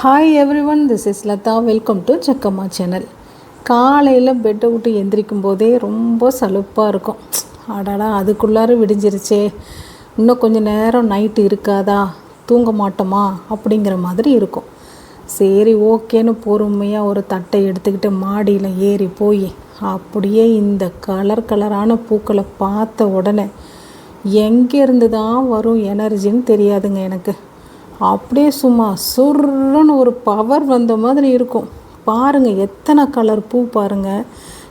Hi everyone this is Latha welcome to Chakkamma channel காலையில் பெட்டை விட்டு எந்திரிக்கும் போதே ரொம்ப சலுப்பாக இருக்கும். ஆடாடா அதுக்குள்ளார விடிஞ்சிருச்சே. இன்னும் கொஞ்சம் நேரம் நைட்டு இருக்காதா? தூங்க மாட்டோமா? அப்படிங்கிற மாதிரி இருக்கும். சரி ஓகேன்னு பொறுமையாக ஒரு தட்டை எடுத்துக்கிட்டு மாடியில் ஏறி போய் அப்படியே இந்த கலர் கலரான பூக்களை பார்த்த உடனே எங்கேருந்து தான் வரும் எனர்ஜின்னு தெரியாதுங்க எனக்கு. அப்படியே சும்மா சுருன்னு ஒரு பவர் வந்த மாதிரி இருக்கும். பாருங்கள் எத்தனை கலர் பூ பாருங்கள்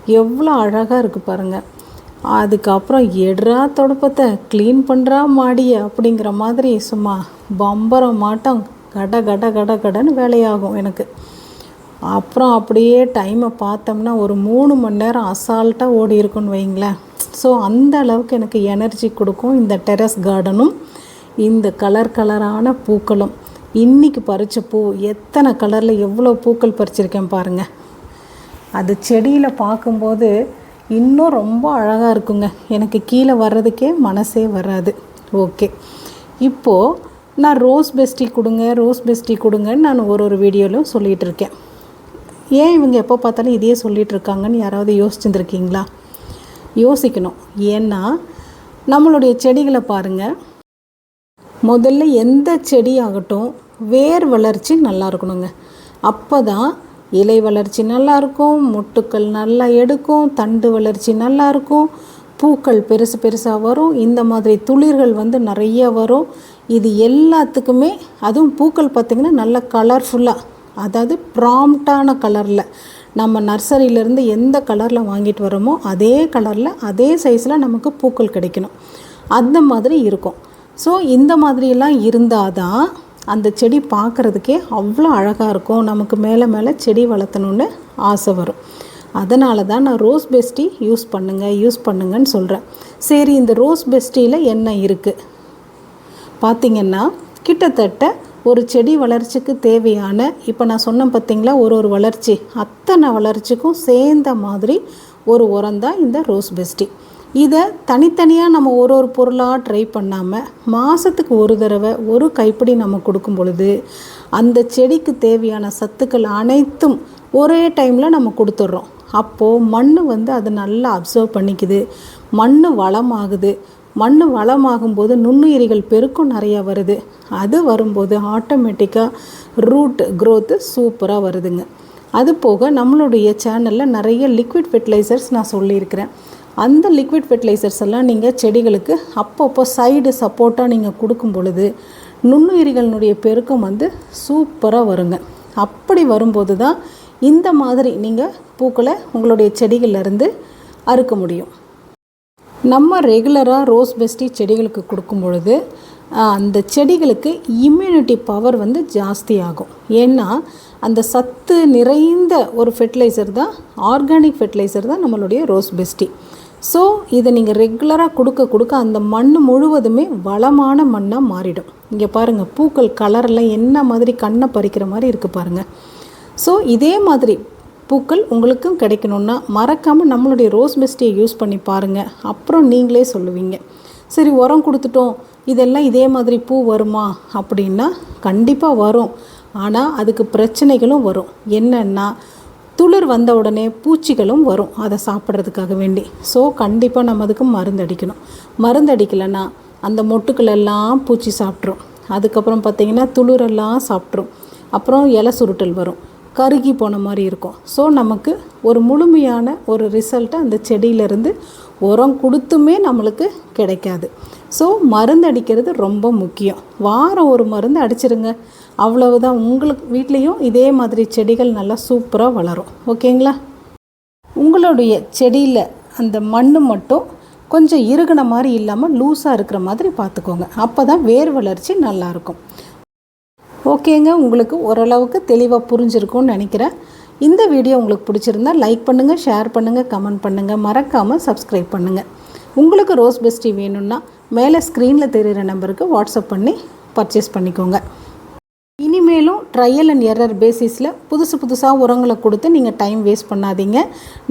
எவ்வளோ அழகாக இருக்குது பாருங்கள் அதுக்கப்புறம் எடுறா தொடப்பத்தை க்ளீன் பண்ணுறா மாடியை அப்படிங்கிற மாதிரி சும்மா பம்பரம் மாட்டம் கட கட கட கடன்னு வேலையாகும் எனக்கு. அப்புறம் அப்படியே டைமை பார்த்தோம்னா ஒரு மூணு மணி நேரம் அசால்ட்டாக ஓடி இருக்குன்னு வைங்களேன் ஸோ அந்த அளவுக்கு எனக்கு எனர்ஜி கொடுக்கும் இந்த டெரஸ் கார்டனும் இந்த கலர் கலரான பூக்களும். இன்றைக்கி பறித்த பூ எத்தனை கலரில் எவ்வளோ பூக்கள் பறிச்சிருக்கேன் பாருங்கள் அது செடியில் பார்க்கும்போது இன்னும் ரொம்ப அழகாக இருக்குங்க. எனக்கு கீழே வர்றதுக்கே மனசே வராது. ஓகே. இப்போது நான் ரோஸ் பெஸ்டி கொடுங்க ரோஸ் பெஸ்டி கொடுங்கன்னு நான் ஒரு ஒரு வீடியோவிலும் சொல்லிகிட்டு இருக்கேன். ஏன் இவங்க எப்போ பார்த்தாலும் இதையே சொல்லிகிட்டு இருக்காங்கன்னு யாராவது யோசிச்சுருந்துருக்கீங்களா? யோசிக்கணும். ஏன்னா நம்மளுடைய செடிகளை பாருங்கள் முதல்ல எந்த செடி ஆகட்டும் வேர் வளர்ச்சி நல்லா இருக்கணுங்க. அப்போ தான் இலை வளர்ச்சி நல்லாயிருக்கும் மொட்டுக்கள் நல்லா எடுக்கும் தண்டு வளர்ச்சி நல்லாயிருக்கும் பூக்கள் பெருசு பெருசாக வரும் இந்த மாதிரி துளிர்கள் வந்து நிறைய வரும். இது எல்லாத்துக்குமே அதுவும் பூக்கள் பார்த்திங்கன்னா நல்ல கலர்ஃபுல்லாக அதாவது ப்ராம்ப்டான கலரில் நம்ம நர்சரியிலேருந்து எந்த கலரில் வாங்கிட்டு வரோமோ அதே கலரில் அதே சைஸில் நமக்கு பூக்கள் கிடைக்கணும். அந்த மாதிரி இருக்கும். ஸோ இந்த மாதிரியெல்லாம் இருந்தால் தான் அந்த செடி பார்க்குறதுக்கே அவ்வளோ அழகாக இருக்கும். நமக்கு மேலே மேலே செடி வளர்த்தணுன்னு ஆசை வரும். அதனால தான் நான் ரோஸ் பெஸ்டி யூஸ் பண்ணுங்கள் யூஸ் பண்ணுங்கன்னு சொல்கிறேன் சரி இந்த ரோஸ் பெஸ்டியில் என்ன இருக்குது பார்த்திங்கன்னா கிட்டத்தட்ட ஒரு செடி வளர்ச்சிக்கு தேவையான இப்போ நான் சொன்னேன் பார்த்திங்களா ஒரு ஒரு வளர்ச்சி அத்தனை வளர்ச்சிக்கும் சேர்ந்த மாதிரி ஒரு உரம் தான் இந்த ரோஸ் பெஸ்டி இதை தனித்தனியாக நம்ம ஒரு ஒரு பொருளாக ட்ரை பண்ணாமல் மாதத்துக்கு ஒரு தடவை ஒரு கைப்பிடி நம்ம கொடுக்கும் பொழுது அந்த செடிக்கு தேவையான சத்துக்கள் அனைத்தும் ஒரே டைமில் நம்ம கொடுத்துட்றோம். அப்போது மண் வந்து அதை நல்லா அப்சர்வ் பண்ணிக்குது. மண் வளமாகுது. மண் வளமாகும்போது நுண்ணுயிரிகள் பெருக்கம் நிறையா வருது. அது வரும்போது ஆட்டோமேட்டிக்காக ரூட் க்ரோத்து சூப்பராக வருதுங்க. அது போக நம்மளுடைய சேனலில் நிறைய லிக்விட் ஃபெர்டிலைசர்ஸ் நான் சொல்லியிருக்கிறேன். அந்த லிக்விட் ஃபெர்டிலைசர்ஸ் எல்லாம் நீங்கள் செடிகளுக்கு அப்பப்போ சைடு சப்போர்ட்டாக நீங்கள் கொடுக்கும் பொழுது நுண்ணுயிரிகளினுடைய பெருக்கம் வந்து சூப்பராக வருங்க. அப்படி வரும்போது தான் இந்த மாதிரி நீங்கள் பூக்களை உங்களுடைய செடிகளிலிருந்து அறுக்க முடியும். நம்ம ரெகுலராக ரோஸ் பெஸ்டி செடிகளுக்கு கொடுக்கும் பொழுது அந்த செடிகளுக்கு இம்யூனிட்டி பவர் வந்து ஜாஸ்தி ஆகும் ஏன்னா அந்த சத்து நிறைந்த ஒரு ஃபெர்டிலைசர் தான் ஆர்கானிக் ஃபெர்டிலைசர் தான் நம்மளுடைய ரோஸ் பெஸ்டி ஸோ இதை நீங்கள் ரெகுலராக கொடுக்க கொடுக்க அந்த மண் முழுவதுமே வளமான மண்ணாக மாறிடும். இங்கே பாருங்கள் பூக்கள் கலரெல்லாம் என்ன மாதிரி கண்ணை பறிக்கிற மாதிரி இருக்குது பாருங்கள் ஸோ இதே மாதிரி பூக்கள் உங்களுக்கும் கிடைக்கணுன்னா மறக்காமல் நம்மளுடைய ரோஸ் பெஸ்டியை யூஸ் பண்ணி பாருங்கள் அப்புறம் நீங்களே சொல்லுவீங்க. சரி உரம் கொடுத்துட்டோம். இதெல்லாம் இதே மாதிரி பூ வருமா? அப்படின்னா கண்டிப்பாக வரும். ஆனால் அதுக்கு பிரச்சனைகளும் வரும். என்னென்னா துளிர் வந்த உடனே பூச்சிகளும் வரும். அதை சாப்பிட்றதுக்காக வேண்டி. ஸோ கண்டிப்பாக நம்ம அதுக்கு மருந்து அடிக்கணும். மருந்து அடிக்கலைன்னா அந்த மொட்டுக்களெல்லாம் பூச்சி சாப்பிட்ரும் அதுக்கப்புறம் பார்த்திங்கன்னா துளிரெல்லாம் சாப்பிட்ரும் அப்புறம் இலை சுருட்டல் வரும். கருகி போன மாதிரி இருக்கும். ஸோ நமக்கு ஒரு முழுமையான ஒரு ரிசல்ட்டை அந்த செடியிலேருந்து உரம் கொடுத்துமே நம்மளுக்கு கிடைக்காது. ஸோ மருந்து அடிக்கிறது ரொம்ப முக்கியம். வாரம் ஒரு மருந்து அடிச்சிருங்க. அவ்வளவுதான். உங்களுக்கு வீட்லேயும் இதே மாதிரி செடிகள் நல்லா சூப்பராக வளரும். ஓகேங்களா உங்களுடைய செடியில் அந்த மண் மட்டும் கொஞ்சம் இறுகின மாதிரி இல்லாமல் லூஸாக இருக்கிற மாதிரி பார்த்துக்கோங்க. அப்போ தான் வேர் வளர்ச்சி நல்லாயிருக்கும் ஓகேங்க உங்களுக்கு ஓரளவுக்கு தெளிவாக புரிஞ்சிருக்கும்னு நினைக்கிறேன். இந்த வீடியோ உங்களுக்கு பிடிச்சிருந்தா லைக் பண்ணுங்கள் ஷேர் பண்ணுங்கள் கமெண்ட் பண்ணுங்கள் மறக்காமல் சப்ஸ்கிரைப் பண்ணுங்கள் உங்களுக்கு ரோஸ் பெஸ்டி வேணும்னா மேலே ஸ்க்ரீனில் தெரிகிற நம்பருக்கு வாட்ஸ்அப் பண்ணி பர்ச்சேஸ் பண்ணிக்கோங்க. இனிமேலும் ட்ரையல் அண்ட் எரர் பேசிஸில் புதுசு புதுசாக உரங்களை கொடுத்து நீங்கள் டைம் வேஸ்ட் பண்ணாதீங்க.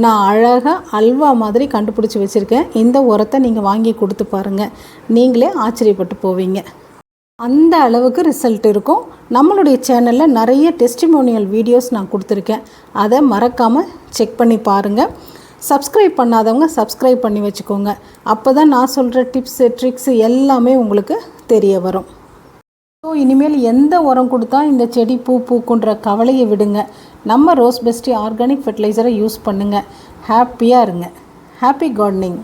நான் அழகாக அல்வா மாதிரி கண்டுபிடிச்சி வச்சுருக்கேன். இந்த உரத்தை நீங்கள் வாங்கி கொடுத்து பாருங்கள் நீங்களே ஆச்சரியப்பட்டு போவீங்க. அந்த அளவுக்கு ரிசல்ட் இருக்கும். நம்மளுடைய சேனலில் நிறைய டெஸ்டிமோனியல் வீடியோஸ் நான் கொடுத்துருக்கேன். அதை மறக்காமல் செக் பண்ணி பாருங்கள் சப்ஸ்கிரைப் பண்ணாதவங்க சப்ஸ்கிரைப் பண்ணி வச்சுக்கோங்க. அப்போ தான் நான் சொல்கிற டிப்ஸு ட்ரிக்ஸு எல்லாமே உங்களுக்கு தெரிய வரும். ஸோ இனிமேல் எந்த உரம் கொடுத்தா இந்த செடி பூ பூக்குன்ற கவலையை விடுங்க. நம்ம ரோஸ் பெஸ்டி ஆர்கானிக் ஃபெர்டிலைசரை யூஸ் பண்ணுங்கள் ஹாப்பியாக இருங்க. Happy gardening